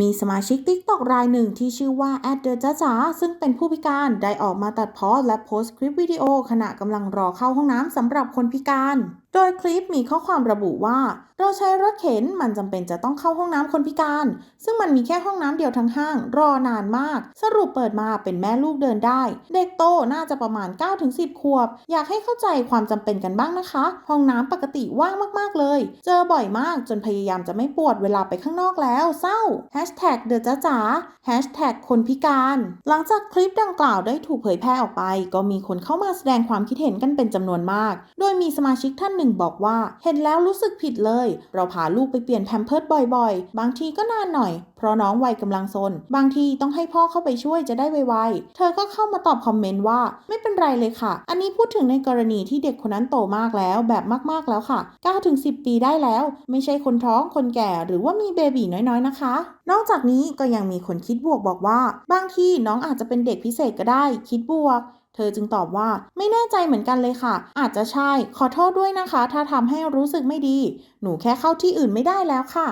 มีสมาชิก TikTok รายหนึ่งที่ชื่อว่าแอดเดอจ้าจ๋าซึ่งเป็นผู้พิการได้ออกมาตัดพ้อและโพสต์คลิปวิดีโอขณะกำลังรอเข้าห้องน้ำสำหรับคนพิการ โดยคลิปมีข้อความระบุว่า เราใช้รถเข็นมันจำเป็นจะต้องเข้าห้องน้ำคนพิการ ซึ่งมันมีแค่ห้องน้ำเดียวทั้งห้าง รอนานมาก สรุปเปิดมาเป็นแม่ลูกเดินได้ เด็กโตน่าจะประมาณ 9-10 ขวบ อยากให้เข้าใจความจำเป็นกันบ้างนะคะ ห้องน้ำปกติว่างมากๆเลย เจอบ่อยมากจนพยายามจะไม่ปวดเวลาไปข้างนอกแล้วเศร้า Hashtag เดือจ้าจ๋า Hashtag คนพิการ หลังจากคลิปดังกล่าวได้ถูกเผยแพร่ออกไป ก็มีคนเข้ามาแสดงความคิดเห็นกันเป็นจำนวนมาก โดยมีสมาชิกท่านหนึ่งนึ่งบอกว่า เห็นแล้วรู้สึกผิดเลย เราพาลูกไปเปลี่ยนแพมเพิร์ดบ่อยๆ บางทีก็นานหน่อย เพราะน้องวัยกำลังซน บางทีต้องให้พ่อเข้าไปช่วยจะได้ไวๆ เธอก็เข้ามาตอบคอมเมนต์ว่า ไม่เป็นไรเลยค่ะ อันนี้พูดถึงในกรณีที่เด็กคนนั้นโตมากแล้วแบบมากๆแล้วค่ะ 9-10 ปีได้แล้ว ไม่ใช่คนท้องคนแก่หรือว่ามีเบบีน้อยๆนะคะ นอกจากนี้ก็ยังมีคนคิดบวกบอกว่า บางทีน้องอาจจะเป็นเด็กพิเศษก็ได้ คิดบวก เธอจึงตอบว่าไม่แน่ใจเหมือนกันเลยค่ะ อาจจะใช่ ขอโทษด้วยนะคะ ถ้าทำให้รู้สึกไม่ดี หนูแค่เข้าที่อื่นไม่ได้แล้วค่ะ